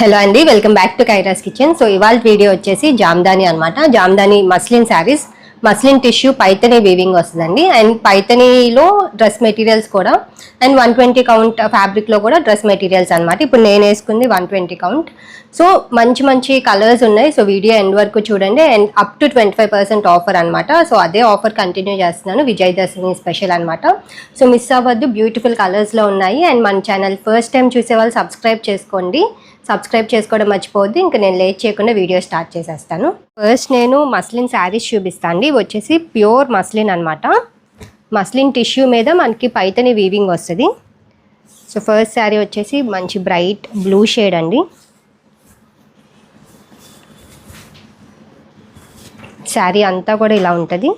Hello అండి welcome back to Kaira's kitchen so ఇవాళ video వచ్చేసి జామ్దాని అనమాట jamdani muslin saris muslin tissue paithani weaving వస్తుందండి. అండ్ పైతనీలో డ్రెస్ మెటీరియల్స్ కూడా. అండ్ వన్ ట్వంటీ కౌంట్ ఫ్యాబ్రిక్లో కూడా డ్రెస్ మెటీరియల్స్ అనమాట ఇప్పుడు నేను వేసుకుంది వన్ ట్వంటీ కౌంట్ సో మంచి మంచి కలర్స్ ఉన్నాయి. సో వీడియో ఎండ్ వరకు చూడండి. And up to twenty five percent offer అనమాట సో అదే ఆఫర్ కంటిన్యూ చేస్తున్నాను. విజయదశమి స్పెషల్ అనమాట సో మిస్ అవ్వద్దు. బ్యూటిఫుల్ కలర్స్లో ఉన్నాయి. అండ్ మన ఛానల్ ఫస్ట్ టైం చూసే వాళ్ళు సబ్స్క్రైబ్ చేసుకోండి. సబ్స్క్రైబ్ చేసుకోవడం మర్చిపోవద్దు. ఇంకా నేను లేట్ చేయకుండా వీడియో స్టార్ట్ చేసేస్తాను. ఫస్ట్ నేను మస్లిన్ శారీస్ చూపిస్తాను అండి ఇవి వచ్చేసి ప్యూర్ మస్లిన్ అనమాట మస్లిన్ టిష్యూ మీద మనకి పైతని వీవింగ్ వస్తుంది. సో ఫస్ట్ శారీ వచ్చేసి మంచి బ్రైట్ బ్లూ షేడ్ అండి. శారీ అంతా కూడా ఇలా ఉంటుంది.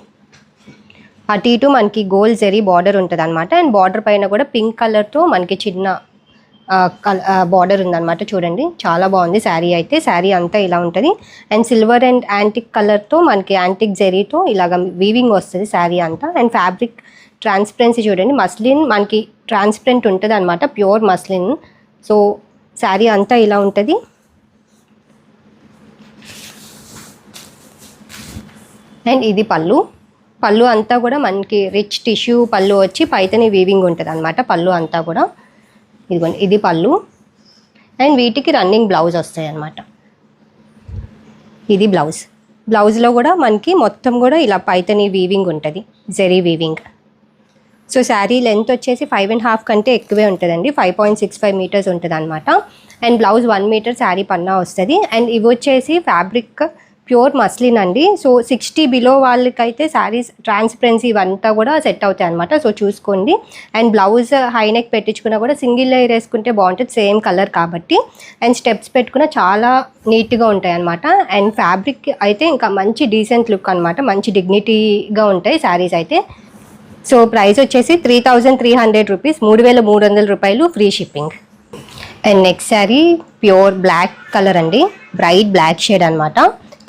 అటు ఇటు మనకి గోల్డ్ జరీ బార్డర్ ఉంటుంది అనమాట అండ్ బార్డర్ పైన కూడా పింక్ కలర్తో మనకి చిన్న బార్డర్ ఉందన్నమాట చూడండి. చాలా బాగుంది శారీ అయితే. శారీ అంతా ఇలా ఉంటుంది. అండ్ సిల్వర్ అండ్ యాంటిక్ కలర్తో మనకి యాంటిక్ జెరీతో ఇలాగ వీవింగ్ వస్తుంది శారీ అంతా. అండ్ ఫ్యాబ్రిక్ ట్రాన్స్పరెన్సీ చూడండి. మస్లిన్ మనకి ట్రాన్స్పరెంట్ ఉంటుంది అనమాట ప్యూర్ మస్లిన్ సో శారీ అంతా ఇలా ఉంటుంది. అండ్ ఇది పళ్ళు. పళ్ళు అంతా కూడా మనకి రిచ్ టిష్యూ పళ్ళు వచ్చి పైతని వీవింగ్ ఉంటుంది అనమాట పళ్ళు అంతా కూడా. ఇదిగోండి ఇది పళ్ళు. అండ్ వీటికి రన్నింగ్ బ్లౌజ్ వస్తాయి అన్నమాట. ఇది బ్లౌజ్. బ్లౌజ్లో కూడా మనకి మొత్తం కూడా ఇలా పైతని వీవింగ్ ఉంటుంది zari weaving so sari length వచ్చేసి ఫైవ్ అండ్ హాఫ్ కంటే ఎక్కువే ఉంటుందండి. Five point six five metres ఉంటుంది అనమాట and blouse one metre sari పన్నా వస్తుంది. అండ్ ఇవి వచ్చేసి ఫ్యాబ్రిక్ ప్యూర్ మస్లిన్ అండి. సో సిక్స్టీ బిలో వాళ్ళకైతే శారీస్ ట్రాన్స్పరెన్సీ ఇవంతా కూడా సెట్ అవుతాయి అనమాట సో చూసుకోండి. అండ్ బ్లౌజ్ హైనెక్ పెట్టించుకున్నా కూడా సింగిల్ లేయర్ వేసుకుంటే బాగుంటుంది. సేమ్ కలర్ కాబట్టి. అండ్ స్టెప్స్ పెట్టుకున్న చాలా నీట్గా ఉంటాయి అనమాట అండ్ ఫ్యాబ్రిక్ అయితే ఇంకా మంచి డీసెంట్ లుక్ అనమాట మంచి డిగ్నిటీగా ఉంటాయి శారీస్ అయితే. సో ప్రైస్ వచ్చేసి three thousand three hundred rupees. మూడు వేల మూడు వందల రూపాయలు free shipping. And next sari pure black colour అండి. బ్రైట్ బ్లాక్ షేడ్ అనమాట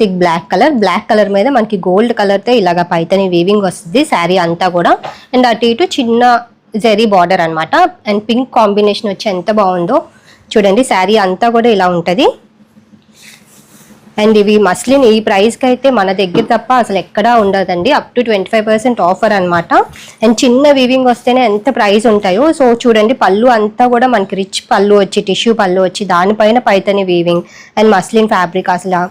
thick black colour black colour మీద మనకి గోల్డ్ కలర్తో ఇలాగ పైతని వీవింగ్ వస్తుంది. శారీ అంతా కూడా. అండ్ అటు ఇటు చిన్న జెరీ బార్డర్ అనమాట అండ్ పింక్ కాంబినేషన్ వచ్చి ఎంత బాగుందో. చూడండి శారీ అంతా కూడా ఇలా ఉంటుంది. అండ్ ఇవి మస్లిన్ ఈ ప్రైస్కి అయితే మన దగ్గర తప్ప అసలు ఎక్కడా ఉండదండి. Up to twenty five percent offer అనమాట అండ్ చిన్న వీవింగ్ వస్తేనే ఎంత ప్రైస్ ఉంటాయో సో చూడండి పళ్ళు అంతా కూడా మనకి రిచ్ పళ్ళు వచ్చి టిష్యూ పళ్ళు వచ్చి దానిపైన paithani weaving and muslin fabric అసలు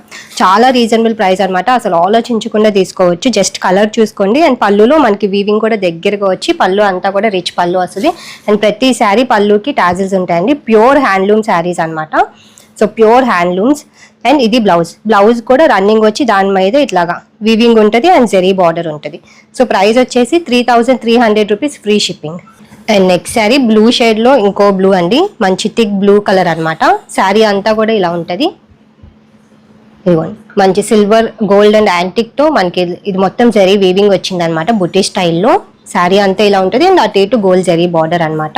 చాలా రీజనబుల్ ప్రైస్ అనమాట అసలు ఆలోచించకుండా తీసుకోవచ్చు. జస్ట్ కలర్ చూసుకోండి. అండ్ పళ్ళులో మనకి వీవింగ్ కూడా దగ్గరగా వచ్చి పళ్ళు అంతా కూడా రిచ్ పళ్ళు వస్తుంది. అండ్ ప్రతి శారీ పళ్ళుకి టాజిల్స్ ఉంటాయండి. ప్యూర్ హ్యాండ్లూమ్ శారీస్ అనమాట సో ప్యూర్ హ్యాండ్లూమ్స్ అండ్ ఇది బ్లౌజ్ బ్లౌజ్ కూడా రన్నింగ్ వచ్చి దాని మీద ఇట్లాగా వీవింగ్ ఉంటుంది అండ్ జెరీ బార్డర్ ఉంటుంది. సో ప్రైస్ వచ్చేసి three thousand three hundred rupees free shipping and next sari blue షేడ్లో ఇంకో బ్లూ అండి. మంచి థిక్ బ్లూ కలర్ అనమాట శారీ అంతా కూడా ఇలా ఉంటుంది. ఇదిగోండి. మంచి సిల్వర్ గోల్డ్ అండ్ యాంటిక్తో మనకి ఇది మొత్తం జరీ వీవింగ్ వచ్చింది అనమాట బుట్టి స్టైల్లో శారీ అంతా ఇలా ఉంటుంది అండ్ అటు ఇటు గోల్డ్ జరీ బార్డర్ అనమాట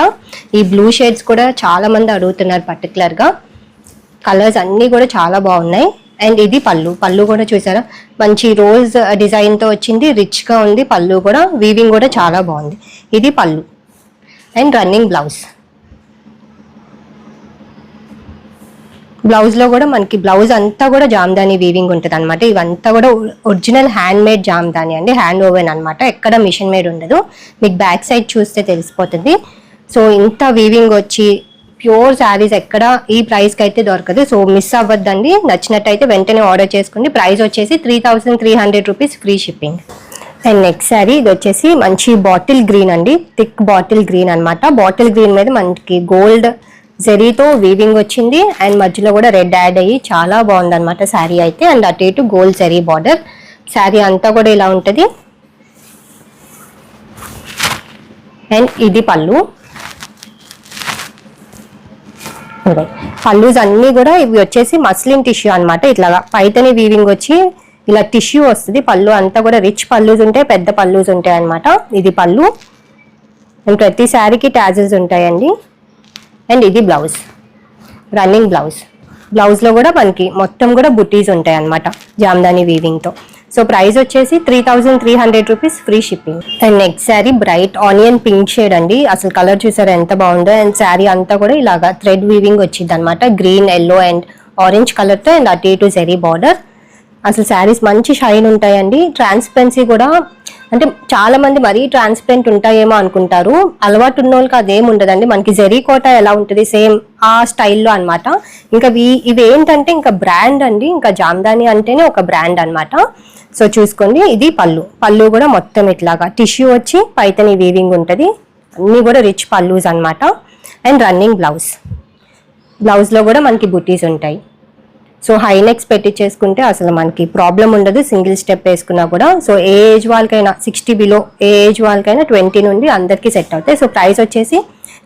ఈ బ్లూ షేడ్స్ కూడా చాలామంది అడుగుతున్నారు పర్టికులర్గా కలర్స్ అన్నీ కూడా చాలా బాగున్నాయి. అండ్ ఇది పళ్ళు. పళ్ళు కూడా చూసారా? మంచి రోజ్ డిజైన్తో వచ్చింది. రిచ్గా ఉంది. పళ్ళు కూడా వీవింగ్ కూడా చాలా బాగుంది. ఇది పళ్ళు. And running blouse. బ్లౌజ్లో కూడా మనకి బ్లౌజ్ అంతా కూడా జామ్దాని వీవింగ్ ఉంటుంది అనమాట ఇవంతా కూడా ఒరిజినల్ హ్యాండ్ మేడ్ జామ్దాని అండి. హ్యాండ్ ఓవెన్ అనమాట ఎక్కడ మిషన్ మేడ్ ఉండదు. మీకు బ్యాక్ సైడ్ చూస్తే తెలిసిపోతుంది. సో ఇంత వీవింగ్ వచ్చి ప్యూర్ శారీస్ ఎక్కడ ఈ ప్రైస్కి అయితే దొరకదు. సో మిస్ అవ్వద్దండి. నచ్చినట్టయితే వెంటనే ఆర్డర్ చేసుకోండి. ప్రైస్ వచ్చేసి three thousand three hundred rupees free shipping. And next sari ఇది వచ్చేసి మంచి బాటిల్ గ్రీన్ అండి. థిక్ బాటిల్ గ్రీన్ అనమాట బాటిల్ గ్రీన్ మీద మనకి గోల్డ్ జెరీతో వీవింగ్ వచ్చింది. అండ్ మధ్యలో కూడా రెడ్ యాడ్ అయ్యి చాలా బాగుంది అనమాట శారీ అయితే. అండ్ అటు ఇటు గోల్డ్ జెరీ బార్డర్. శారీ అంతా కూడా ఇలా ఉంటుంది. అండ్ ఇది పళ్ళు ఇదిగో. పల్లూస్ అన్ని కూడా ఇవి వచ్చేసి మస్లిన్ టిష్యూ అనమాట ఇట్లాగా పైతని వీవింగ్ వచ్చి ఇలా టిష్యూ వస్తుంది. పళ్ళు అంతా కూడా రిచ్ పళ్ళుస్ ఉంటాయి పెద్ద పళ్ళుస్ ఉంటాయి అనమాట ఇది పళ్ళు. అండ్ ప్రతి శారీకి ట్యాజెస్ ఉంటాయండి. అండ్ ఇది బ్లౌజ్ రన్నింగ్ బ్లౌజ్ బ్లౌజ్లో కూడా మనకి మొత్తం కూడా బుటీస్ ఉంటాయి అన్నమాట జామ్దాని వీవింగ్తో సో ప్రైస్ వచ్చేసి three thousand three hundred rupees free shipping and next sari bright onion pink shade అండి. అసలు కలర్ చూసారు ఎంత బాగుందో. అండ్ శారీ అంతా కూడా ఇలాగా థ్రెడ్ వీవింగ్ వచ్చింది అనమాట గ్రీన్ ఎల్లో అండ్ ఆరెంజ్ కలర్తో అండ్ అటు ఇటు జెరీ బార్డర్ అసలు శారీస్ మంచి షైన్ ఉంటాయండి. ట్రాన్స్పరెన్సీ కూడా అంటే చాలా మంది మరీ ట్రాన్స్పరెంట్ ఉంటాయేమో అనుకుంటారు. అలవాటు ఉన్న వాళ్ళకి అదేం ఉండదండి మనకి జెరీ కోట ఎలా ఉంటుంది? సేమ్ ఆ స్టైల్లో అనమాట ఇంకా ఇవి ఇవి ఏంటంటే ఇంకా బ్రాండ్ అండి. ఇంకా జామ్దాని అంటేనే ఒక బ్రాండ్ అన్నమాట. సో చూసుకోండి ఇది పళ్ళు. పళ్ళు కూడా మొత్తం ఇట్లాగా. టిష్యూ వచ్చి పైతని వీవింగ్ ఉంటుంది. అన్నీ కూడా రిచ్ పల్లూస్ అన్నమాట. And running blouse. బ్లౌజ్లో కూడా మనకి బుటీస్ ఉంటాయి. సో హై నెక్స్ పెట్టి చేసుకుంటే అసలు మనకి ప్రాబ్లం ఉండదు సింగిల్ స్టెప్ వేసుకున్నా కూడా. సో ఏ ఏజ్ వాళ్ళకైనా సిక్స్టీ బిలో ఏ ఏజ్ వాళ్ళకైనా ట్వంటీ నుండి అందరికీ సెట్ అవుతాయి. సో ప్రైస్ వచ్చేసి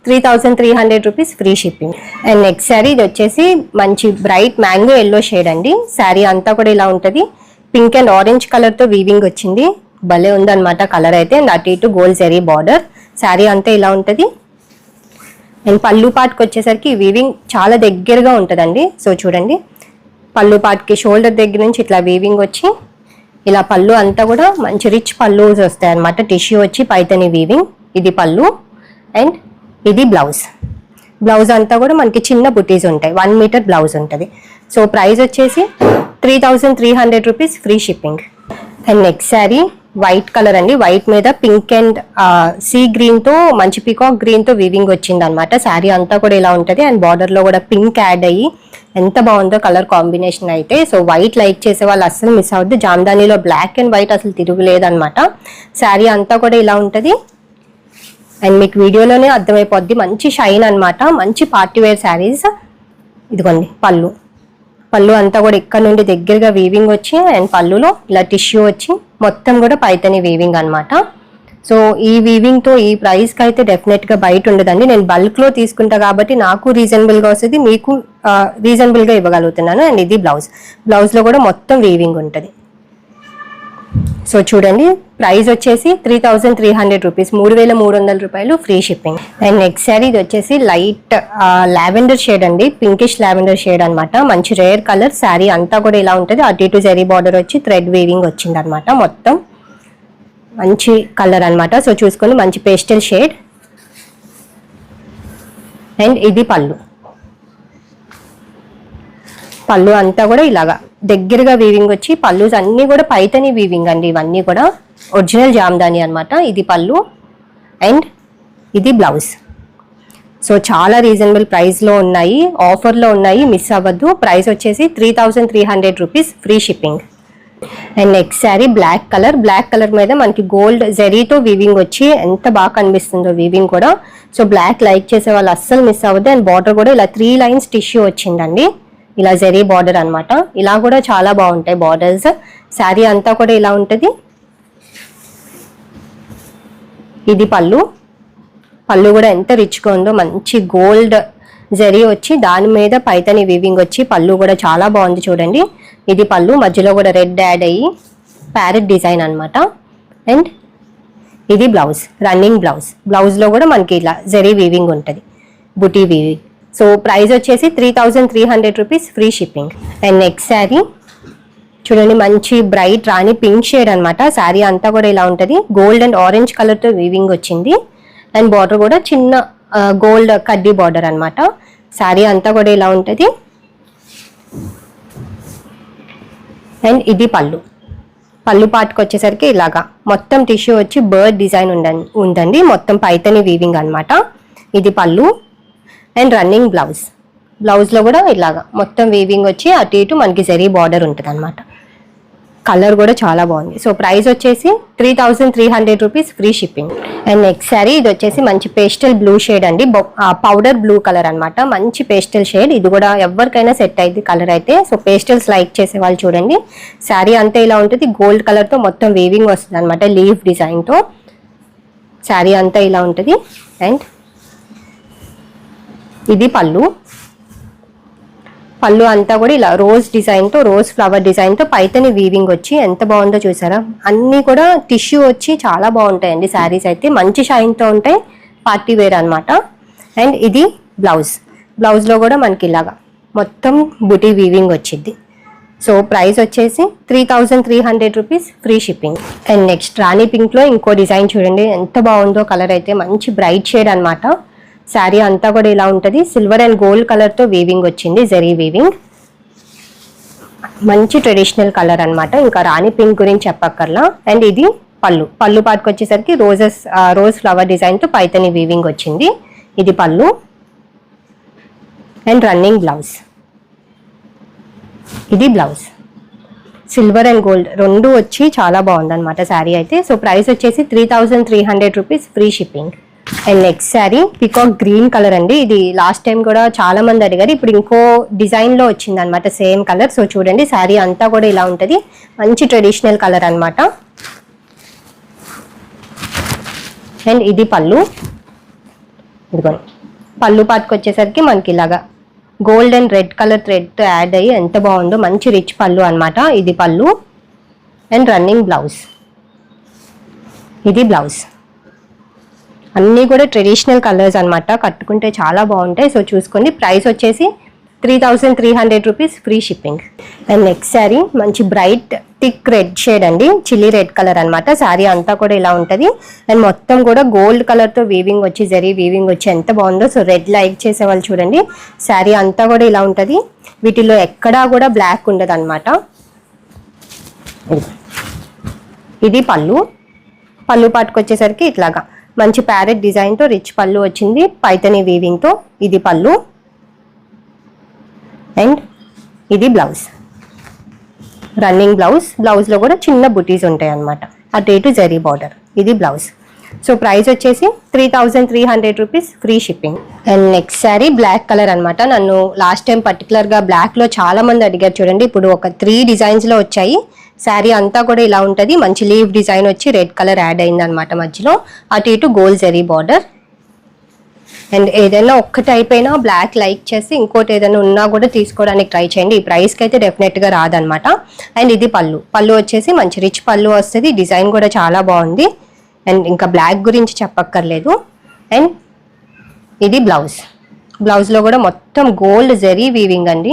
three thousand three hundred rupees free shipping and next sari ఇది వచ్చేసి మంచి బ్రైట్ మ్యాంగో ఎల్లో షేడ్ అండి. శారీ అంతా కూడా ఇలా ఉంటుంది. పింక్ అండ్ ఆరెంజ్ కలర్తో వీవింగ్ వచ్చింది. భలే ఉందన్నమాట కలర్ అయితే. అండ్ అటు ఇటు గోల్డ్ జరీ బార్డర్ శారీ అంతా ఇలా ఉంటుంది. అండ్ పళ్ళు పాటుకు వచ్చేసరికి వీవింగ్ చాలా దగ్గరగా ఉంటుందండి. సో చూడండి. పళ్ళు పాటికి షోల్డర్ దగ్గర నుంచి ఇట్లా వీవింగ్ వచ్చి ఇలా పళ్ళు అంతా కూడా మంచి రిచ్ పళ్ళు వస్తాయి అనమాట టిష్యూ వచ్చి పైతని వీవింగ్ ఇది పళ్ళు. అండ్ ఇది బ్లౌజ్ బ్లౌజ్ అంతా కూడా మనకి చిన్న బుటీస్ ఉంటాయి. వన్ మీటర్ బ్లౌజ్ ఉంటుంది. సో ప్రైస్ వచ్చేసి three thousand three hundred rupees free shipping and next sari white colour అండి. వైట్ మీద పింక్ అండ్ సీ గ్రీన్తో మంచి పికాక్ గ్రీన్తో వీవింగ్ వచ్చింది అనమాట శారీ అంతా కూడా ఇలా ఉంటుంది. అండ్ బార్డర్లో కూడా పింక్ యాడ్ అయ్యి ఎంత బాగుందో కలర్ కాంబినేషన్ అయితే. సో వైట్ లైక్ చేసే వాళ్ళు అస్సలు మిస్ అవద్దు జామ్దానీలో బ్లాక్ అండ్ వైట్ అసలు తిరుగులేదు అనమాట శారీ అంతా కూడా ఇలా ఉంటుంది. అండ్ మీకు వీడియోలోనే అర్థమైపోద్ది. మంచి షైన్ అన్నమాట. మంచి పార్టీ వేర్ శారీస్. ఇదిగోండి పళ్ళు. పళ్ళు అంతా కూడా ఇక్కడ నుండి దగ్గరగా వీవింగ్ వచ్చి అండ్ పళ్ళులో ఇలా టిష్యూ వచ్చి మొత్తం కూడా పైతని వీవింగ్ అన్నమాట. సో ఈ వీవింగ్తో ఈ ప్రైస్కి అయితే డెఫినెట్గా బయట ఉండదండి. నేను బల్క్లో తీసుకుంటా కాబట్టి నాకు రీజనబుల్గా వస్తుంది మీకు రీజనబుల్గా ఇవ్వగలుగుతున్నాను. అండ్ ఇది బ్లౌజ్ బ్లౌజ్లో కూడా మొత్తం వీవింగ్ ఉంటుంది. సో చూడండి ప్రైస్ వచ్చేసి three thousand three hundred rupees మూడు వేల మూడు వందల రూపాయలు free shipping. And next sari ఇది వచ్చేసి లైట్ లావెండర్ షేడ్ అండి పింకిష్ లావెండర్ షేడ్ అనమాట మంచి రేర్ కలర్ శారీ అంతా కూడా ఇలా ఉంటుంది. అటు ఇటు జరీ బార్డర్ వచ్చి థ్రెడ్ వీవింగ్ వచ్చింది అనమాట మొత్తం. మంచి కలర్ అనమాట సో చూసుకొని మంచి పేస్టల్ షేడ్. అండ్ ఇది పళ్ళు. పళ్ళు అంతా కూడా ఇలాగా దగ్గరగా వీవింగ్ వచ్చి పళ్ళు అన్ని కూడా పైతని వీవింగ్ అండి. ఇవన్నీ కూడా ఒరిజినల్ జామ్దాని అన్నమాట. ఇది పళ్ళు అండ్ ఇది బ్లౌజ్ సో చాలా రీజనబుల్ ప్రైస్లో ఉన్నాయి. ఆఫర్లో ఉన్నాయి. మిస్ అవ్వద్దు. ప్రైస్ వచ్చేసి three thousand three hundred rupees free shipping and next sari black colour black colour మీద మనకి గోల్డ్ జెరీతో వీవింగ్ వచ్చి ఎంత బాగా కనిపిస్తుందో వీవింగ్ కూడా. సో బ్లాక్ లైక్ చేసే వాళ్ళు అస్సలు మిస్ అవ్వద్దు. అండ్ బార్డర్ కూడా ఇలా త్రీ లైన్స్ టిష్యూ వచ్చిందండి. ఇలా జరీ బార్డర్ అనమాట ఇలా కూడా చాలా బాగుంటాయి బార్డర్స్ శారీ అంతా కూడా ఇలా ఉంటుంది. ఇది పళ్ళు. పళ్ళు కూడా ఎంత రిచ్గా ఉందో మంచి గోల్డ్ జరీ వచ్చి దాని మీద పైతని వీవింగ్ వచ్చి పళ్ళు కూడా చాలా బాగుంది చూడండి. ఇది పళ్ళు మధ్యలో కూడా రెడ్ యాడ్ అయ్యి ప్యారెట్ డిజైన్ అన్నమాట. అండ్ ఇది బ్లౌజ్ రన్నింగ్ బ్లౌజ్ బ్లౌజ్లో కూడా మనకి ఇలా జరీ వీవింగ్ ఉంటుంది. బుటీ వీవింగ్ సో ప్రైస్ వచ్చేసి three thousand three hundred rupees free shipping and next sari చూడండి మంచి బ్రైట్ రాణి పింక్ షేడ్ అనమాట శారీ అంతా కూడా ఇలా ఉంటుంది. గోల్డ్ అండ్ ఆరెంజ్ కలర్తో వీవింగ్ వచ్చింది. అండ్ బార్డర్ కూడా చిన్న గోల్డ్ కడ్డీ బార్డర్ అనమాట శారీ అంతా కూడా ఇలా ఉంటుంది. అండ్ ఇది పళ్ళు. పళ్ళు పాటుకు వచ్చేసరికి ఇలాగా. మొత్తం టిష్యూ వచ్చి బర్డ్ డిజైన్ ఉండండి ఉందండి. మొత్తం పైతని వీవింగ్ అనమాట ఇది పళ్ళు. And running blouse. బ్లౌజ్లో కూడా ఇలాగా మొత్తం వీవింగ్ వచ్చి అటు ఇటు మనకి జరీ బార్డర్ ఉంటుంది అనమాట కలర్ కూడా చాలా బాగుంది. సో ప్రైస్ వచ్చేసి three thousand three hundred rupees free shipping and next sari ఇది వచ్చేసి మంచి పేస్టల్ బ్లూ షేడ్ అండి. పౌడర్ బ్లూ కలర్ అనమాట మంచి పేస్టల్ షేడ్ ఇది కూడా ఎవరికైనా సెట్ అయింది కలర్ అయితే. సో పేస్టల్స్ లైక్ చేసే వాళ్ళు చూడండి. శారీ అంతా ఇలా ఉంటుంది. గోల్డ్ కలర్తో మొత్తం వీవింగ్ వస్తుంది అనమాట లీఫ్ డిజైన్తో శారీ అంతా ఇలా ఉంటుంది. అండ్ ఇది పళ్ళు. పళ్ళు అంతా కూడా ఇలా రోజ్ డిజైన్తో రోజ్ ఫ్లవర్ డిజైన్తో పైతని వీవింగ్ వచ్చి ఎంత బాగుందో చూసారా? అన్నీ కూడా టిష్యూ వచ్చి చాలా బాగుంటాయండి శారీస్ అయితే. మంచి షైన్తో ఉంటాయి. పార్టీ వేర్ అనమాట అండ్ ఇది బ్లౌజ్. బ్లౌజ్లో కూడా మనకి ఇలాగా మొత్తం బుటీ వీవింగ్ వచ్చింది. సో ప్రైస్ వచ్చేసి three thousand three hundred rupees free shipping and next rani పింక్లో ఇంకో డిజైన్ చూడండి. ఎంత బాగుందో కలర్ అయితే. మంచి బ్రైట్ షేడ్ అనమాట శారీ అంతా కూడా ఇలా ఉంటుంది. సిల్వర్ అండ్ గోల్డ్ కలర్తో వీవింగ్ వచ్చింది జరీ వీవింగ్ మంచి ట్రెడిషనల్ కలర్ అనమాట ఇంకా రాణి పింక్ గురించి చెప్పక్కర్లా. అండ్ ఇది పళ్ళు. పళ్ళు పాటుకు వచ్చేసరికి రోజెస్ రోజ్ ఫ్లవర్ డిజైన్తో పైతని వీవింగ్ వచ్చింది. ఇది పళ్ళు. అండ్ రన్నింగ్ బ్లౌజ్ ఇది బ్లౌజ్ సిల్వర్ అండ్ గోల్డ్ రెండు వచ్చి చాలా బాగుందన్నమాట శారీ అయితే. సో ప్రైస్ వచ్చేసి three thousand three hundred rupees free shipping and next saree peacock green colour అండి. ఇది లాస్ట్ టైం కూడా చాలా మంది అడిగారు. ఇప్పుడు ఇంకో డిజైన్లో వచ్చింది అనమాట సేమ్ కలర్ సో చూడండి శారీ అంతా కూడా ఇలా ఉంటుంది. మంచి ట్రెడిషనల్ కలర్ అనమాట అండ్ ఇది పళ్ళు. ఇదిగోండి. పళ్ళు పాటుకు వచ్చేసరికి మనకి ఇలాగా గోల్డ్ అండ్ రెడ్ కలర్ థ్రెడ్తో యాడ్ అయ్యి ఎంత బాగుందో మంచి రిచ్ పళ్ళు అన్నమాట. ఇది పళ్ళు. అండ్ రన్నింగ్ బ్లౌజ్ ఇది బ్లౌజ్ అన్నీ కూడా ట్రెడిషనల్ కలర్స్ అన్నమాట. కట్టుకుంటే చాలా బాగుంటాయి. సో చూసుకోండి. ప్రైస్ వచ్చేసి three thousand three hundred rupees free shipping and next saree మంచి బ్రైట్ థిక్ రెడ్ షేడ్ అండి. చిల్లీ రెడ్ కలర్ అన్నమాట. శారీ అంతా కూడా ఇలా ఉంటుంది. అండ్ మొత్తం కూడా గోల్డ్ కలర్తో వీవింగ్ వచ్చి జరీ వీవింగ్ వచ్చి ఎంత బాగుందో. సో రెడ్ లైక్ చేసే వాళ్ళు చూడండి. శారీ అంతా కూడా ఇలా ఉంటుంది. వీటిలో ఎక్కడా కూడా బ్లాక్ ఉండదు అనమాట ఇది పళ్ళు. పళ్ళు పాటుకు వచ్చేసరికి ఇట్లాగా. మంచి ప్యారెట్ డిజైన్తో రిచ్ పళ్ళు వచ్చింది పైతని వీవింగ్తో ఇది పళ్ళు. అండ్ ఇది బ్లౌజ్. Running blouse. బ్లౌజ్లో కూడా చిన్న బుటీస్ ఉంటాయి అనమాట అటు ఇటు జరీ బార్డర్. ఇది బ్లౌజ్. సో ప్రైస్ వచ్చేసి three thousand three hundred rupees free shipping and next saree black colour అనమాట నన్ను లాస్ట్ టైం పర్టికులర్గా బ్లాక్లో చాలా మంది అడిగారు చూడండి. ఇప్పుడు ఒక త్రీ డిజైన్స్లో వచ్చాయి. శారీ అంతా కూడా ఇలా ఉంటుంది. మంచి లీవ్ డిజైన్ వచ్చి రెడ్ కలర్ యాడ్ అయింది అనమాట మధ్యలో. అటు ఇటు గోల్డ్ జరీ బార్డర్ అండ్ ఏదైనా ఒక్కటి అయిపోయినా బ్లాక్ లైక్ చేసి ఇంకోటి ఏదైనా ఉన్నా కూడా తీసుకోవడానికి ట్రై చేయండి. ఈ ప్రైస్కి అయితే డెఫినెట్గా రాదనమాట అండ్ ఇది పళ్ళు. పళ్ళు వచ్చేసి మంచి రిచ్ పళ్ళు వస్తుంది. డిజైన్ కూడా చాలా బాగుంది. అండ్ ఇంకా బ్లాక్ గురించి చెప్పక్కర్లేదు. అండ్ ఇది బ్లౌజ్ బ్లౌజ్లో కూడా మొత్తం గోల్డ్ జరీ వీవింగ్ అండి.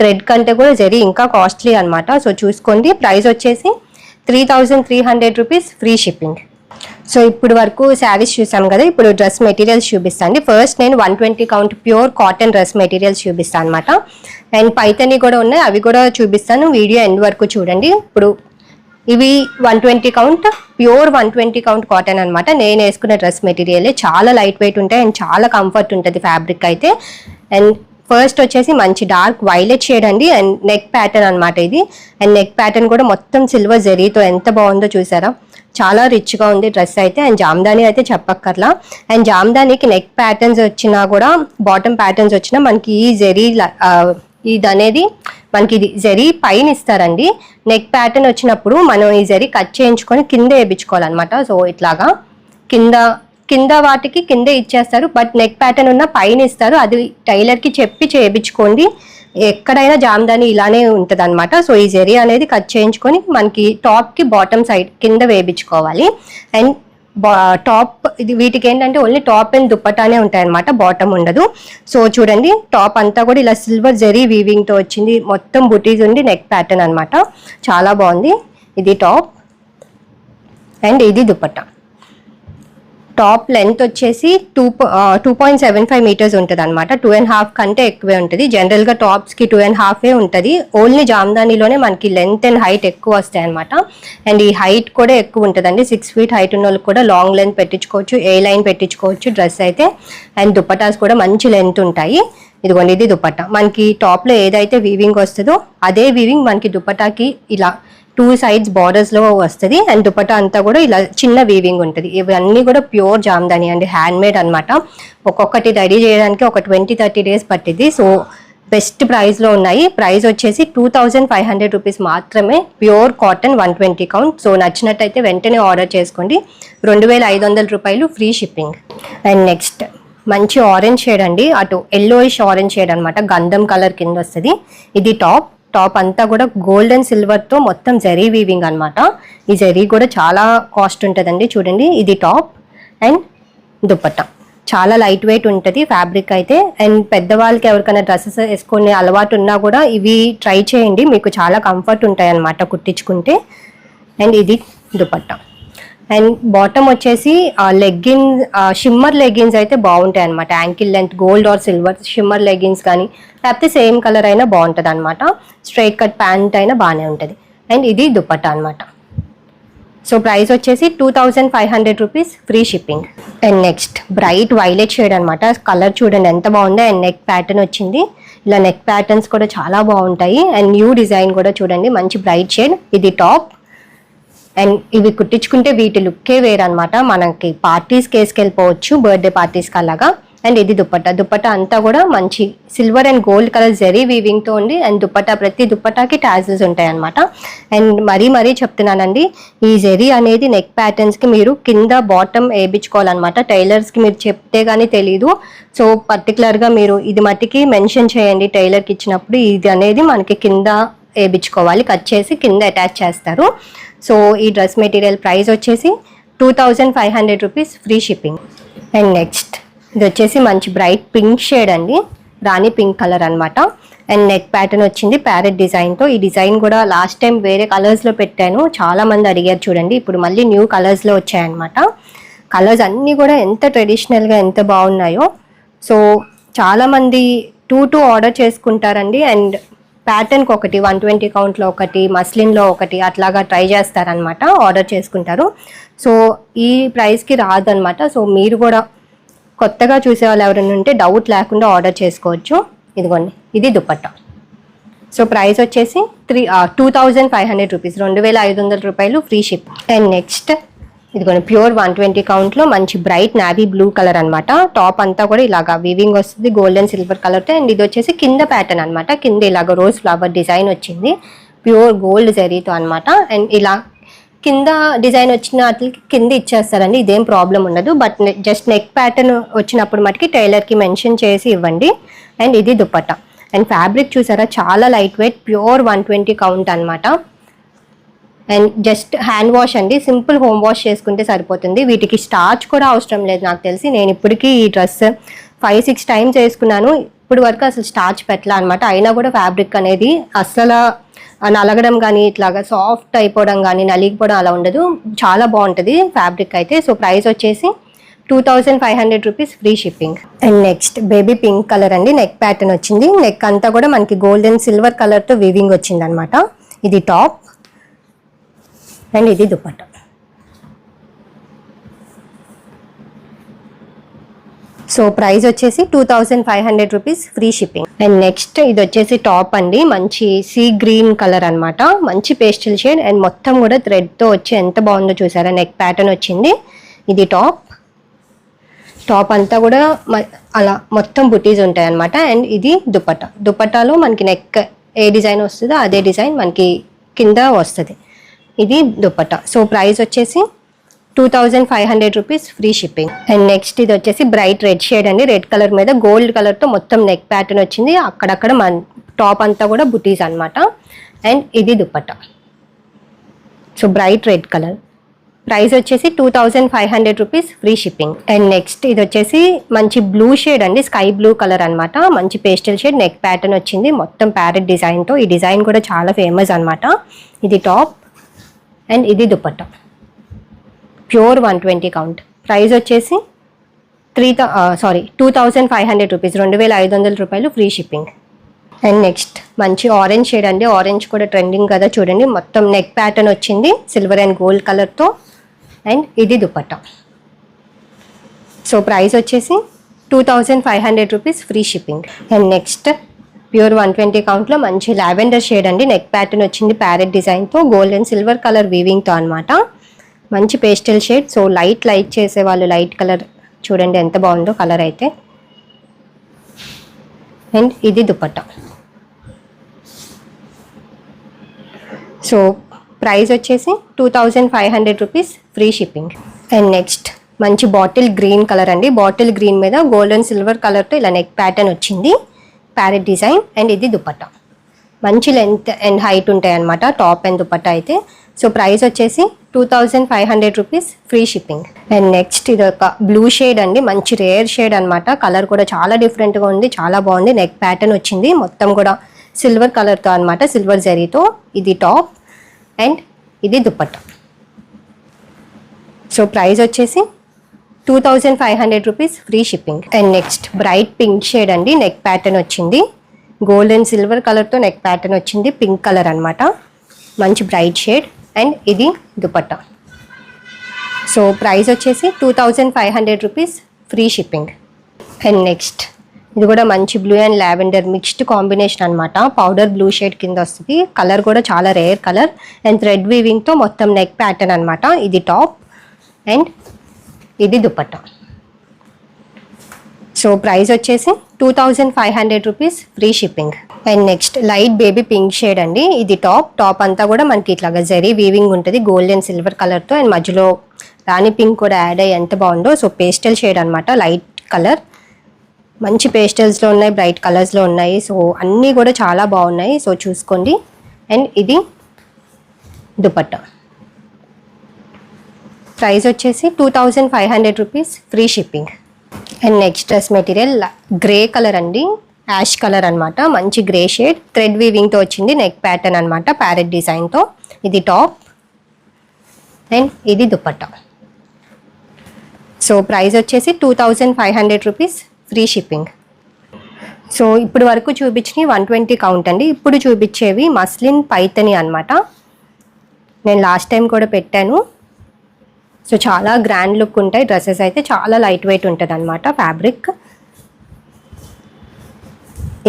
థ్రెడ్ కంటే కూడా జరీ ఇంకా కాస్ట్లీ అనమాట సో చూసుకోండి. ప్రైస్ వచ్చేసి three thousand three hundred rupees free shipping so ఇప్పుడు వరకు శారీస్ చూసాం కదా. ఇప్పుడు డ్రెస్ మెటీరియల్స్ చూపిస్తాను ఫస్ట్ నేను one twenty count pure cotton dress materials చూపిస్తాను అనమాట అండ్ పైతని కూడా ఉన్నాయి. అవి కూడా చూపిస్తాను. వీడియో ఎండ్ వరకు చూడండి. ఇప్పుడు ఇవి one twenty count pure one twenty count cotton అనమాట నేను వేసుకున్న డ్రెస్ మెటీరియల్ చాలా లైట్ వెయిట్ ఉంటాయి. అండ్ చాలా కంఫర్ట్ ఉంటుంది ఫ్యాబ్రిక్ అయితే. అండ్ ఫస్ట్ వచ్చేసి మంచి డార్క్ వైలెట్ షేడ్ అండి అండ్ నెక్ ప్యాటర్న్ అనమాట ఇది. అండ్ నెక్ ప్యాటర్న్ కూడా మొత్తం సిల్వర్ జరీతో ఎంత బాగుందో చూసారా? చాలా రిచ్గా ఉంది డ్రెస్ అయితే అండ్ జామ్దాని అయితే చెప్పక్కర్లా. అండ్ జామ్దానికి నెక్ ప్యాటర్న్స్ వచ్చినా కూడా బాటమ్ ప్యాటర్న్స్ వచ్చినా మనకి ఈ జెరీ ఇది అనేది మనకి ఇది జరీ పైన ఇస్తారండి. నెక్ ప్యాటర్న్ వచ్చినప్పుడు మనం ఈ జరీ కట్ చేయించుకొని కింద వేయించుకోవాలన్నమాట సో ఇట్లాగా కింద కింద వాటికి కింద ఇచ్చేస్తారు. బట్ నెక్ ప్యాటర్న్ ఉన్న పైన ఇస్తారు. అది టైలర్కి చెప్పి చేయించుకోండి. ఎక్కడైనా జామ్దాని ఇలానే ఉంటుంది అనమాట సో ఈ జెరీ అనేది కట్ చేయించుకొని మనకి టాప్కి బాటమ్ సైడ్ కింద వేయించుకోవాలి. అండ్ టాప్ ఇది వీటికి ఏంటంటే ఓన్లీ టాప్ అండ్ దుప్పటానే ఉంటాయన్నమాట. బాటమ్ ఉండదు. సో చూడండి టాప్ అంతా కూడా ఇలా సిల్వర్ జెరీ వీవింగ్తో వచ్చింది. మొత్తం బుటీస్ ఉండి నెక్ ప్యాటర్న్ అనమాట చాలా బాగుంది. ఇది టాప్. అండ్ ఇది దుప్పటా. టాప్ లెంత్ వచ్చేసి two two point seven five metres ఉంటుంది అనమాట టూ అండ్ హాఫ్ కంటే ఎక్కువే ఉంటుంది. జనరల్గా టాప్స్కి టూ అండ్ హాఫే ఉంటుంది. ఓన్లీ జామ్దానిలోనే మనకి లెంత్ అండ్ హైట్ ఎక్కువ వస్తాయి అనమాట అండ్ ఈ హైట్ కూడా ఎక్కువ ఉంటుందండి. సిక్స్ ఫీట్ హైట్ ఉన్న వాళ్ళకి కూడా లాంగ్ లెంత్ పెట్టించుకోవచ్చు ఏ లైన్ పెట్టించుకోవచ్చు డ్రెస్ అయితే. అండ్ దుప్పటాస్ కూడా మంచి లెంత్ ఉంటాయి. ఇదిగోండి ఇది దుపట్టా మనకి టాప్లో ఏదైతే వీవింగ్ వస్తుందో అదే వీవింగ్ మనకి దుపటాకి ఇలా టూ సైడ్స్ బార్డర్స్లో వస్తుంది అండ్ దుపట్టా అంతా కూడా ఇలా చిన్న వీవింగ్ ఉంటుంది. ఇవన్నీ కూడా ప్యూర్ జామ్దాని అండి హ్యాండ్ మేడ్ అనమాట ఒక్కొక్కటి రెడీ చేయడానికి ఒక ట్వంటీ థర్టీ డేస్ పట్టింది సో బెస్ట్ ప్రైస్లో ఉన్నాయి. ప్రైస్ వచ్చేసి two thousand five hundred rupees మాత్రమే. Pure cotton one twenty count so నచ్చినట్టయితే వెంటనే ఆర్డర్ చేసుకోండి. రెండు వేల ఐదు వందల రూపాయలు ఫ్రీ షిప్పింగ్ అండ్ నెక్స్ట్ మంచి ఆరెంజ్ షేడ్ అండి. అటు ఎల్లోయిష్ ఆరెంజ్ షేడ్ అనమాట గంధం కలర్ కింద వస్తుంది. ఇది టాప్ టాప్ అంతా కూడా గోల్డ్ అండ్ సిల్వర్తో మొత్తం జరీ వీవింగ్ అన్నమాట. ఈ జరీ కూడా చాలా కాస్ట్ ఉంటుందండి చూడండి. ఇది టాప్ అండ్ దుప్పట్ట. చాలా లైట్ వెయిట్ ఉంటుంది ఫ్యాబ్రిక్ అయితే. అండ్ పెద్దవాళ్ళకి ఎవరికైనా డ్రెస్సెస్ వేసుకునే అలవాటు ఉన్నా కూడా ఇవి ట్రై చేయండి. మీకు చాలా కంఫర్ట్ ఉంటాయి అన్నమాట కుట్టించుకుంటే. అండ్ ఇది దుపట్టా అండ్ బాటమ్ వచ్చేసి లెగ్గిన్స్ షిమ్మర్ లెగ్గిన్స్ అయితే బాగుంటాయి అనమాట ankle length gold or silver shimmer leggings కానీ లేకపోతే సేమ్ కలర్ అయినా బాగుంటుంది అనమాట స్ట్రైట్ కట్ ప్యాంట్ అయినా బాగానే ఉంటుంది. అండ్ ఇది దుప్పట్ట అనమాట సో ప్రైస్ వచ్చేసి two thousand five hundred rupees free shipping. And next bright violet shade అనమాట కలర్ చూడండి ఎంత బాగుందో. అండ్ నెక్ ప్యాటర్న్ వచ్చింది. ఇలా నెక్ ప్యాటర్న్స్ కూడా చాలా బాగుంటాయి. అండ్ న్యూ డిజైన్ కూడా చూడండి మంచి బ్రైట్ షేడ్. ఇది టాప్. అండ్ ఇవి కుట్టించుకుంటే వీటి లుక్కే వేరనమాట మనకి పార్టీస్కి వేసుకెళ్ళిపోవచ్చు బర్త్డే పార్టీస్కి అలాగా అండ్ ఇది దుప్పట్టా దుప్పట్టా అంతా కూడా మంచి silver and gold colour zari వీవింగ్తో ఉంది అండ్ దుప్పట్టా ప్రతి దుప్పటాకి టాజిల్స్ ఉంటాయి అనమాట అండ్ మరీ మరీ చెప్తున్నానండి ఈ జరీ అనేది నెక్ ప్యాటర్న్స్కి మీరు కింద బాటమ్ వేయించుకోవాలన్నమాట. టైలర్స్కి మీరు చెప్తే కానీ తెలీదు. సో పర్టికులర్గా మీరు ఇది మట్టికి మెన్షన్ చేయండి టైలర్కి ఇచ్చినప్పుడు. ఇది అనేది మనకి కింద వేయించుకోవాలి. కట్ చేసి కింద అటాచ్ చేస్తారు. సో ఈ డ్రెస్ మెటీరియల్ ప్రైస్ వచ్చేసి two thousand five hundred rupees free shipping and next ఇది వచ్చేసి మంచి బ్రైట్ పింక్ షేడ్ అండి. రాణి పింక్ కలర్ అన్నమాట. అండ్ నెక్ ప్యాటర్న్ వచ్చింది ప్యారెట్ డిజైన్తో ఈ డిజైన్ కూడా లాస్ట్ టైం వేరే కలర్స్లో పెట్టాను. చాలామంది అడిగారు చూడండి. ఇప్పుడు మళ్ళీ న్యూ కలర్స్లో వచ్చాయన్నమాట. కలర్స్ అన్నీ కూడా ఎంత ట్రెడిషనల్గా ఎంత బాగున్నాయో. సో చాలామంది టూ టూ ఆర్డర్ చేసుకుంటారండి. అండ్ ప్యాటర్న్కి ఒకటి వన్ ట్వంటీ కౌంట్లో ఒకటి మస్లిన్లో ఒకటి అట్లాగా ట్రై చేస్తారనమాట ఆర్డర్ చేసుకుంటారు. సో ఈ ప్రైస్కి రాదనమాట సో మీరు కూడా కొత్తగా చూసే వాళ్ళు ఎవరైనా ఉంటే డౌట్ లేకుండా ఆర్డర్ చేసుకోవచ్చు. ఇదిగోండి ఇది దుపట్టా. సో ప్రైస్ వచ్చేసి three two thousand five hundred rupees రెండు వేల ఐదు వందల రూపాయలు ఫ్రీ షిప్. అండ్ నెక్స్ట్ ఇదిగోండి ప్యూర్ వన్ ట్వంటీ కౌంట్లో మంచి బ్రైట్ నావీ బ్లూ కలర్ అనమాట టాప్ అంతా కూడా ఇలాగా వీవింగ్ వస్తుంది గోల్డెన్ సిల్వర్ కలర్తో అండ్ ఇది వచ్చేసి కింద ప్యాటర్న్ అనమాట కింద ఇలాగ రోజ్ ఫ్లవర్ డిజైన్ వచ్చింది. ప్యూర్ గోల్డ్ జరీతో అనమాట అండ్ ఇలా కింద డిజైన్ వచ్చిన వాటికి కింద ఇచ్చేస్తారండి ఇదేం ప్రాబ్లం ఉండదు. బట్ జస్ట్ నెక్ ప్యాటర్న్ వచ్చినప్పుడు మటుకి టైలర్కి మెన్షన్ చేసి ఇవ్వండి. అండ్ ఇది దుప్పట్ట. అండ్ ఫ్యాబ్రిక్ చూసారా చాలా light weight pure one twenty count అనమాట అండ్ జస్ట్ హ్యాండ్ వాష్ అండి. సింపుల్ హోమ్ వాష్ చేసుకుంటే సరిపోతుంది. వీటికి స్టార్చ్ కూడా అవసరం లేదు నాకు తెలిసి. నేను ఇప్పటికీ ఈ డ్రెస్ ఫైవ్ సిక్స్ టైమ్స్ వేసుకున్నాను. ఇప్పుడు వరకు అసలు స్టార్చ్ పెట్టలే అనమాట అయినా కూడా ఫ్యాబ్రిక్ అనేది అస్సలు నలగడం కానీ ఇట్లాగా సాఫ్ట్ అయిపోవడం కానీ నలిగిపోవడం అలా ఉండదు. చాలా బాగుంటుంది ఫ్యాబ్రిక్ అయితే. సో ప్రైస్ వచ్చేసి two thousand five hundred rupees free shipping. And next baby pink colour అండి. నెక్ ప్యాటర్న్ వచ్చింది. నెక్ అంతా కూడా మనకి గోల్డెన్ సిల్వర్ కలర్తో వీవింగ్ వచ్చింది అనమాట ఇది టాప్. అండ్ ఇది దుప్పట్ట. సో ప్రైస్ వచ్చేసి two thousand five hundred rupees free shipping. And next ఇది వచ్చేసి టాప్ అండి మంచి సీ గ్రీన్ కలర్ అన్నమాట. మంచి పేస్టల్ షేడ్ అండ్ మొత్తం కూడా థ్రెడ్తో వచ్చి ఎంత బాగుందో చూసారా? నెక్ ప్యాటర్న్ వచ్చింది. ఇది టాప్. టాప్ అంతా కూడా అలా మొత్తం బుటీస్ ఉంటాయి అనమాట అండ్ ఇది దుపట్టా దుపట్టాలో మనకి నెక్ ఏ డిజైన్ వస్తుందో అదే డిజైన్ మనకి కింద వస్తుంది. ఇది దుపట్టా. సో ప్రైస్ వచ్చేసి two thousand five hundred rupees free shipping. And next ఇది వచ్చేసి బ్రైట్ రెడ్ షేడ్ అండి. రెడ్ కలర్ మీద గోల్డ్ కలర్తో మొత్తం నెక్ ప్యాటర్న్ వచ్చింది. అక్కడక్కడ మన టాప్ అంతా కూడా బుటీస్ అనమాట అండ్ ఇది dupatta. So bright red colour. Price వచ్చేసి two thousand five hundred rupees free shipping. And next ఇది వచ్చేసి మంచి బ్లూ షేడ్ అండి. స్కై బ్లూ కలర్ అనమాట మంచి పేస్టల్ షేడ్ నెక్ ప్యాటర్న్ వచ్చింది. మొత్తం ప్యారెట్ డిజైన్తో. ఈ డిజైన్ కూడా చాలా ఫేమస్ అనమాట ఇది టాప్. అండ్ ఇది dupatta pure one twenty count. Price వచ్చేసి three sorry two thousand five hundred rupees రెండు వేల ఐదు వందల రూపాయలు ఫ్రీ షిప్పింగ్. అండ్ నెక్స్ట్ మంచి ఆరెంజ్ షేడ్ అండి. ఆరెంజ్ కూడా ట్రెండింగ్ కదా చూడండి. మొత్తం నెక్ ప్యాటర్న్ వచ్చింది సిల్వర్ అండ్ గోల్డ్ కలర్తో అండ్ ఇది దుపట్టా సో ప్రైస్ వచ్చేసి two thousand five hundred rupees free shipping. And next pure one twenty కౌంట్లో మంచి లావెండర్ షేడ్ అండి. నెక్ ప్యాటర్న్ వచ్చింది ప్యారెట్ డిజైన్తో గోల్డ్ అండ్ సిల్వర్ కలర్ వీవింగ్తో అనమాట మంచి pastel shade. So light light చేసే వాళ్ళు లైట్ కలర్ చూడండి ఎంత బాగుందో కలర్ అయితే. అండ్ ఇది దుపట్టా. సో ప్రైస్ వచ్చేసి two thousand five hundred rupees free shipping. And next మంచి బాటిల్ గ్రీన్ కలర్ అండి. బాటిల్ గ్రీన్ మీద గోల్డెన్ సిల్వర్ కలర్తో ఇలా నెక్ ప్యాటర్న్ వచ్చింది. ప్యారెట్ డిజైన్ అండ్ ఇది దుపట్టా. మంచి లెంత్ అండ్ హైట్ ఉంటాయి అనమాట టాప్ అండ్ దుపట్టా అయితే. సో ప్రైస్ వచ్చేసి two thousand five hundred rupees free shipping. And next ఇది ఒక బ్లూ షేడ్ అండి మంచి రేర్ షేడ్ అనమాట కలర్ కూడా చాలా డిఫరెంట్గా ఉంది చాలా బాగుంది. నెక్ ప్యాటర్న్ వచ్చింది మొత్తం కూడా సిల్వర్ కలర్తో అనమాట సిల్వర్ జరీతో. ఇది టాప్ అండ్ ఇది దుప్పట్ట సో ప్రైస్ వచ్చేసి two thousand five hundred rupees free shipping. And next bright pink shade అండి. నెక్ ప్యాటర్న్ వచ్చింది. గోల్డ్ అండ్ సిల్వర్ కలర్తో నెక్ ప్యాటర్న్ వచ్చింది. పింక్ కలర్ అనమాట మంచి బ్రైట్ షేడ్ అండ్ ఇది దుపట్టా. సో ప్రైస్ వచ్చేసి two thousand five hundred rupees free shipping. And next ఇది కూడా మంచి blue and lavender mixed combination అనమాట పౌడర్ బ్లూ షేడ్ కింద వస్తుంది. కలర్ కూడా చాలా రేర్ కలర్ అండ్ థ్రెడ్ వీవింగ్తో మొత్తం నెక్ ప్యాటర్న్ అనమాట ఇది టాప్ అండ్ ఇది దుపట్టా సో ప్రైస్ వచ్చేసి two thousand five hundred rupees free shipping and next light baby pink shade అండి. ఇది టాప్ టాప్ అంతా కూడా మనకి ఇట్లాగా జరీ వీవింగ్ ఉంటుంది. గోల్డ్ అండ్ సిల్వర్ కలర్తో అండ్ మధ్యలో రాణి పింక్ కూడా యాడ్ అయ్యి ఎంత బాగుందో. సో పేస్టల్ షేడ్ అనమాట లైట్ కలర్ మంచి పేస్టల్స్లో ఉన్నాయి బ్రైట్ కలర్స్లో ఉన్నాయి. సో అన్నీ కూడా చాలా బాగున్నాయి. సో చూసుకోండి. అండ్ ఇది దుపట్టా ప్రైస్ వచ్చేసి two thousand five hundred rupees free shipping. And next dress material grey colour అండి. యాష్ కలర్ అనమాట మంచి గ్రే షేడ్. థ్రెడ్ వీవింగ్తో వచ్చింది నెక్ ప్యాటర్న్ అనమాట ప్యారెట్ డిజైన్తో ఇది టాప్. అండ్ ఇది దుపట్టా సో ప్రైస్ వచ్చేసి two thousand five hundred rupees free shipping. So ఇప్పుడు వరకు చూపించినవి వన్ ట్వంటీ కౌంట్ అండి. ఇప్పుడు చూపించేవి మస్లిన్ పైతని అనమాట నేను లాస్ట్ టైం కూడా పెట్టాను. సో చాలా గ్రాండ్ లుక్ ఉంటాయి. డ్రెస్సెస్ అయితే చాలా లైట్ వెయిట్ ఉంటుంది అనమాట ఫ్యాబ్రిక్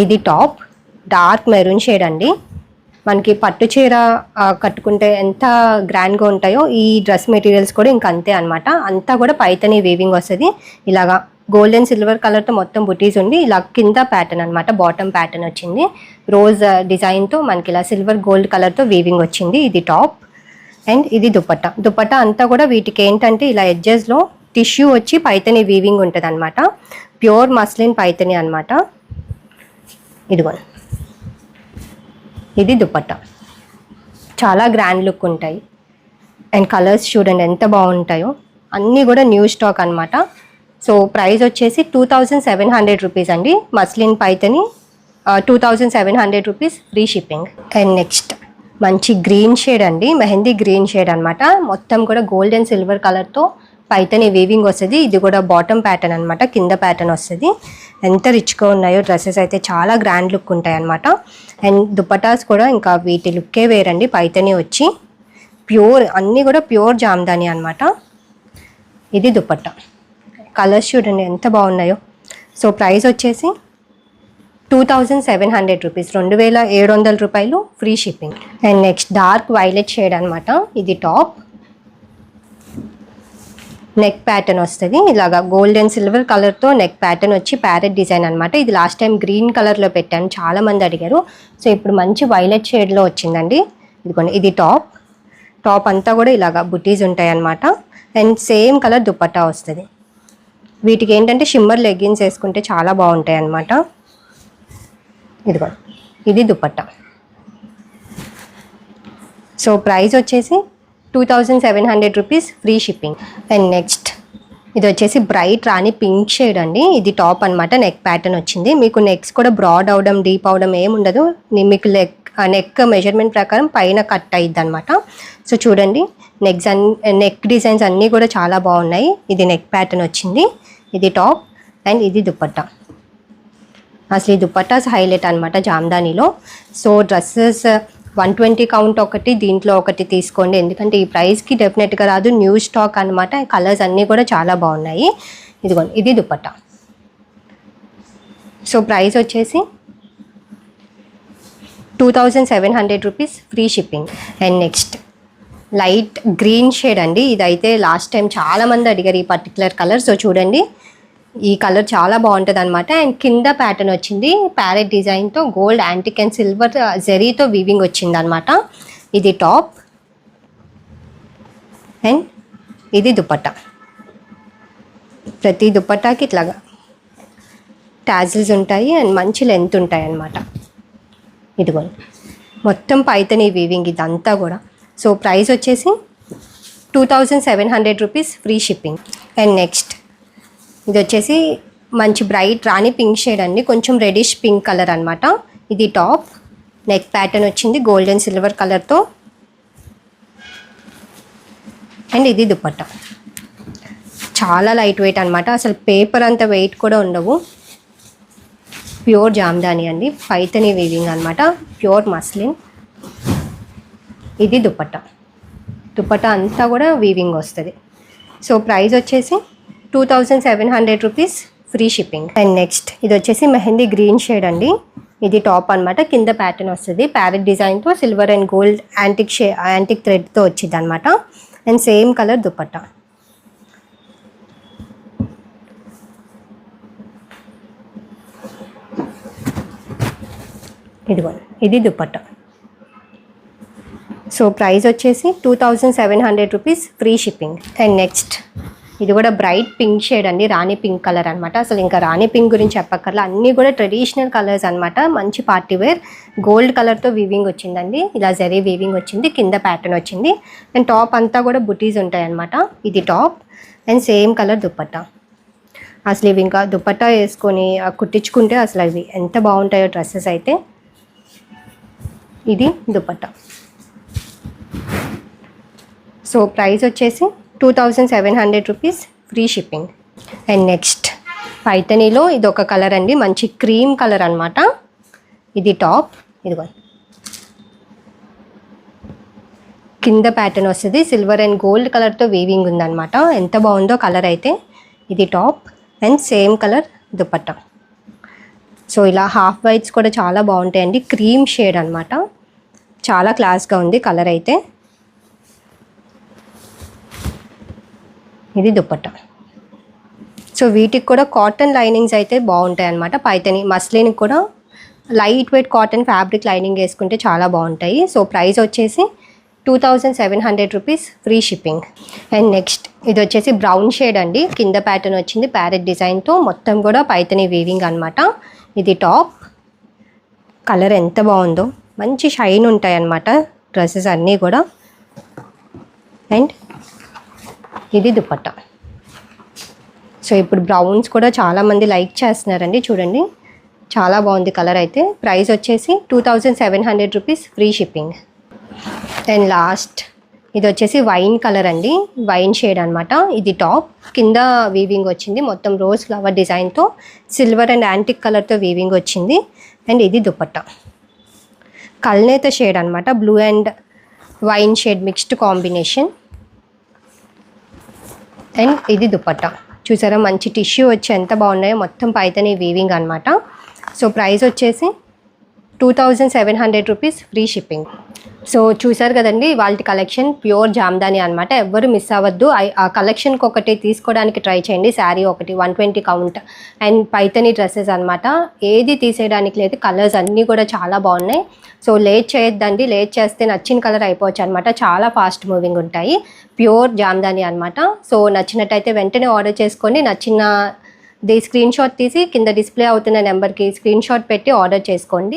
ఇది టాప్ డార్క్ మెరూన్ షేడ్ అండి. మనకి పట్టు చీర కట్టుకుంటే ఎంత గ్రాండ్గా ఉంటాయో ఈ డ్రెస్ మెటీరియల్స్ కూడా ఇంకా అంతే అనమాట అంతా కూడా పైతనే వీవింగ్ వస్తుంది. ఇలాగా గోల్డ్ అండ్ సిల్వర్ కలర్తో మొత్తం బుటీస్ ఉండి ఇలా కింద ప్యాటర్న్ అనమాట బాటమ్ ప్యాటర్న్ వచ్చింది. రోజ్ డిజైన్తో uh, మనకి ఇలా సిల్వర్ గోల్డ్ కలర్తో వీవింగ్ వచ్చింది. ఇది టాప్ అండ్ ఇది దుపట్టా. దుపట్టా అంతా కూడా వీటికి ఏంటంటే ఇలా ఎడ్జెస్లో టిష్యూ వచ్చి పైతని వీవింగ్ ఉంటుంది అనమాట ప్యూర్ మస్లిన్ పైతని అనమాట ఇదిగో. ఇది దుపట్టా. చాలా గ్రాండ్ లుక్ ఉంటాయి. అండ్ కలర్స్ చూడండి ఎంత బాగుంటాయో. అన్నీ కూడా న్యూ స్టాక్ అనమాట సో ప్రైస్ వచ్చేసి two thousand seven hundred rupees అండి. Muslin Paithani two thousand seven hundred rupees free shipping and next మంచి గ్రీన్ షేడ్ అండి మెహందీ గ్రీన్ షేడ్ అనమాట మొత్తం కూడా గోల్డ్ అండ్ సిల్వర్ కలర్తో పైతనే వీవింగ్ వస్తుంది. ఇది కూడా బాటమ్ ప్యాటర్న్ అనమాట కింద ప్యాటర్న్ వస్తుంది. ఎంత రిచ్గా ఉన్నాయో డ్రెస్సెస్ అయితే చాలా గ్రాండ్ లుక్ ఉంటాయి అనమాట అండ్ దుపటాస్ కూడా ఇంకా వీటి లుక్కే వేరండి పైతనే వచ్చి ప్యూర్ అన్నీ కూడా ప్యూర్ జామ్దాని అనమాట ఇది దుపట్టా కలర్స్ చూడండి ఎంత బాగున్నాయో. సో ప్రైస్ వచ్చేసి two thousand seven hundred rupees రెండు వేల ఏడు వందల రూపాయలు free shipping. And next dark violet shade అనమాట ఇది టాప్. నెక్ ప్యాటర్న్ వస్తుంది ఇలాగా గోల్డ్ అండ్ సిల్వర్ కలర్తో నెక్ ప్యాటర్న్ వచ్చి ప్యారెట్ డిజైన్ అనమాట ఇది లాస్ట్ టైం గ్రీన్ కలర్లో పెట్టాను చాలా మంది అడిగారు. సో ఇప్పుడు మంచి వైలెట్ షేడ్లో వచ్చిందండి. ఇదిగోండి ఇది టాప్. టాప్ అంతా కూడా ఇలాగా బుటీస్ ఉంటాయి అనమాట అండ్ సేమ్ కలర్ దుపట్టా వస్తుంది. వీటికి ఏంటంటే షిమ్మర్ లెగ్గిన్స్ వేసుకుంటే చాలా బాగుంటాయి అనమాట ఇదిగో ఇది దుపట్టా. సో ప్రైస్ వచ్చేసి two thousand seven hundred rupees free shipping. And next ఇది వచ్చేసి బ్రైట్ రాని పింక్ షేడ్ అండి. ఇది టాప్ అన్నమాట నెక్ ప్యాటర్న్ వచ్చింది. మీకు నెక్స్ కూడా బ్రాడ్ అవడం డీప్ అవడం ఏమి ఉండదు. మీకు లెక్ నెక్ మెజర్మెంట్ ప్రకారం పైన కట్ అయ్యిద్ది అనమాట సో చూడండి నెక్స్ అన్ నెక్ డిజైన్స్ అన్నీ కూడా చాలా బాగున్నాయి. ఇది నెక్ ప్యాటర్న్ వచ్చింది. ఇది టాప్ అండ్ ఇది దుపట్టా. అసలు ఈ దుపట్టాస్ హైలైట్ అనమాట జామ్దానిలో. So dresses one twenty count ఒకటి దీంట్లో ఒకటి తీసుకోండి. ఎందుకంటే ఈ ప్రైస్కి డెఫినెట్గా రాదు. న్యూ స్టాక్ అనమాట కలర్స్ అన్నీ కూడా చాలా బాగున్నాయి. ఇదిగోండి ఇది దుపట్టా. సో ప్రైస్ వచ్చేసి two thousand seven hundred rupees free shipping and next light green shade అండి. ఇదైతే లాస్ట్ టైం చాలా మంది అడిగారు ఈ పర్టికులర్ కలర్ సో చూడండి ఈ కలర్ చాలా బాగుంటుంది అనమాట అండ్ కింద ప్యాటర్న్ వచ్చింది. ప్యారెట్ డిజైన్తో గోల్డ్ యాంటిక్ అండ్ సిల్వర్ జెరీతో వీవింగ్ వచ్చింది అనమాట ఇది టాప్. అండ్ ఇది దుపట్టా. ప్రతి దుపట్టాకి ఇట్లాగా ట్యాజిల్స్ ఉంటాయి అండ్ మంచి లెంత్ ఉంటాయి అన్నమాట ఇదిగోండి మొత్తం పైతని వీవింగ్ ఇదంతా కూడా. సో ప్రైస్ వచ్చేసి two thousand seven hundred rupees free shipping. And next ఇది వచ్చేసి మంచి బ్రైట్ రాణి పింక్ షేడ్ అండి. కొంచెం రెడిష్ పింక్ కలర్ అనమాట ఇది టాప్. నెక్ ప్యాటర్న్ వచ్చింది. గోల్డెన్ సిల్వర్ కలర్తో అండ్ ఇది దుపట్టా. చాలా లైట్ వెయిట్ అనమాట అసలు పేపర్ అంత వెయిట్ కూడా ఉండవు. ప్యూర్ జామ్దాని అండి. పైతని వీవింగ్ అనమాట ప్యూర్ మస్లిన్ ఇది దుపట్టా. దుపట్టా అంతా కూడా వీవింగ్ వస్తుంది. సో ప్రైస్ వచ్చేసి two thousand seven hundred rupees free shipping. And next ఇది వచ్చేసి మెహందీ గ్రీన్ షేడ్ అండి. ఇది టాప్ అన్నమాట. కింద ప్యాటర్న్ వస్తుంది. ప్యారెట్ డిజైన్తో సిల్వర్ అండ్ గోల్డ్ యాంటిక్ షే యాంటిక్ థ్రెడ్తో వచ్చింది అనమాట అండ్ సేమ్ కలర్ దుపట్టా. ఇదిగో ఇది దుపట్టా. సో ప్రైస్ వచ్చేసి two thousand seven hundred rupees free shipping. And next ఇది కూడా బ్రైట్ పింక్ షేడ్ అండి రాణి పింక్ కలర్ అనమాట అసలు ఇంకా రాణి పింక్ గురించి చెప్పక్కర్లా. అన్నీ కూడా ట్రెడిషనల్ కలర్స్ అనమాట మంచి పార్టీ వేర్ గోల్డ్ కలర్తో వీవింగ్ వచ్చిందండి. ఇలా జరీ వీవింగ్ వచ్చింది కింద ప్యాటర్న్ వచ్చింది. అండ్ టాప్ అంతా కూడా బుటీస్ ఉంటాయి అనమాట ఇది top and same colour dupatta. అసలు ఇవి ఇంకా దుప్పట్టా వేసుకొని కుట్టించుకుంటే అసలు అవి ఎంత బాగుంటాయో డ్రెస్సెస్ అయితే. ఇది దుప్పట్ట. సో ప్రైస్ వచ్చేసి two thousand seven hundred rupees free shipping. And next పైతనీలో ఇది ఒక కలర్ అండి మంచి క్రీమ్ కలర్ అనమాట ఇది టాప్ ఇదిగో. కింద ప్యాటర్న్ వస్తుంది సిల్వర్ అండ్ గోల్డ్ కలర్తో వీవింగ్ ఉందన్నమాట. ఎంత బాగుందో కలర్ అయితే ఇది top and same colour dupatta. So ఇలా హాఫ్ వైట్స్ కూడా చాలా బాగుంటాయండి క్రీమ్ షేడ్ అనమాట చాలా క్లాస్గా ఉంది కలర్ అయితే. ఇది దుప్పట్ట. సో వీటికి కూడా కాటన్ లైనింగ్స్ అయితే బాగుంటాయి అనమాట పైతని మస్లిన్కి కూడా light weight cotton fabric lining వేసుకుంటే చాలా బాగుంటాయి. సో ప్రైస్ వచ్చేసి two thousand seven hundred rupees free shipping and next ఇది వచ్చేసి బ్రౌన్ షేడ్ అండి. కింద ప్యాటర్న్ వచ్చింది ప్యారెట్ డిజైన్తో మొత్తం కూడా పైతని వీవింగ్ అనమాట ఇది టాప్ కలర్ ఎంత బాగుందో. మంచి షైన్ ఉంటాయి అన్నమాట డ్రెస్సెస్ అన్నీ కూడా. అండ్ ఇది దుపట్టా. సో ఇప్పుడు బ్రౌన్స్ కూడా చాలామంది లైక్ చేస్తున్నారండి చూడండి. చాలా బాగుంది కలర్ అయితే. ప్రైస్ వచ్చేసి two thousand seven hundred rupees free shipping. And last ఇది వచ్చేసి వైన్ కలర్ అండి. వైన్ షేడ్ అనమాట ఇది టాప్. కింద వీవింగ్ వచ్చింది. మొత్తం రోజ్ ఫ్లవర్ డిజైన్తో సిల్వర్ అండ్ యాంటిక్ కలర్తో వీవింగ్ వచ్చింది. అండ్ ఇది దుపట్టా. కల్నేత షేడ్ అనమాట blue and wine shade mixed combination and ఇది దుపట్టా. చూసారా మంచి టిష్యూ వచ్చి ఎంత బాగున్నాయో మొత్తం పైతని వీవింగ్ అనమాట సో ప్రైస్ వచ్చేసి two thousand seven hundred rupees free shipping. So చూసారు కదండి వాళ్ళ కలెక్షన్ ప్యూర్ జామ్దాని అనమాట ఎవ్వరు మిస్ అవ్వద్దు. ఐ- ఆ కలెక్షన్కి ఒకటి తీసుకోవడానికి ట్రై చేయండి. శారీ ఒకటి one twenty count. And Paithani dresses అనమాట ఏది తీసేయడానికి లేదు. కలర్స్ అన్నీ కూడా చాలా బాగున్నాయి. సో లేట్ చేయొద్దండి. లేట్ చేస్తే నచ్చిన కలర్ అయిపోవచ్చు అనమాట చాలా ఫాస్ట్ మూవింగ్ ఉంటాయి. ప్యూర్ జామ్దాని అనమాట సో నచ్చినట్టయితే వెంటనే ఆర్డర్ చేసుకొని నచ్చిన ది స్క్రీన్ షాట్ తీసి కింద డిస్ప్లే అవుతున్న నెంబర్కి స్క్రీన్ షాట్ పెట్టి ఆర్డర్ చేసుకోండి.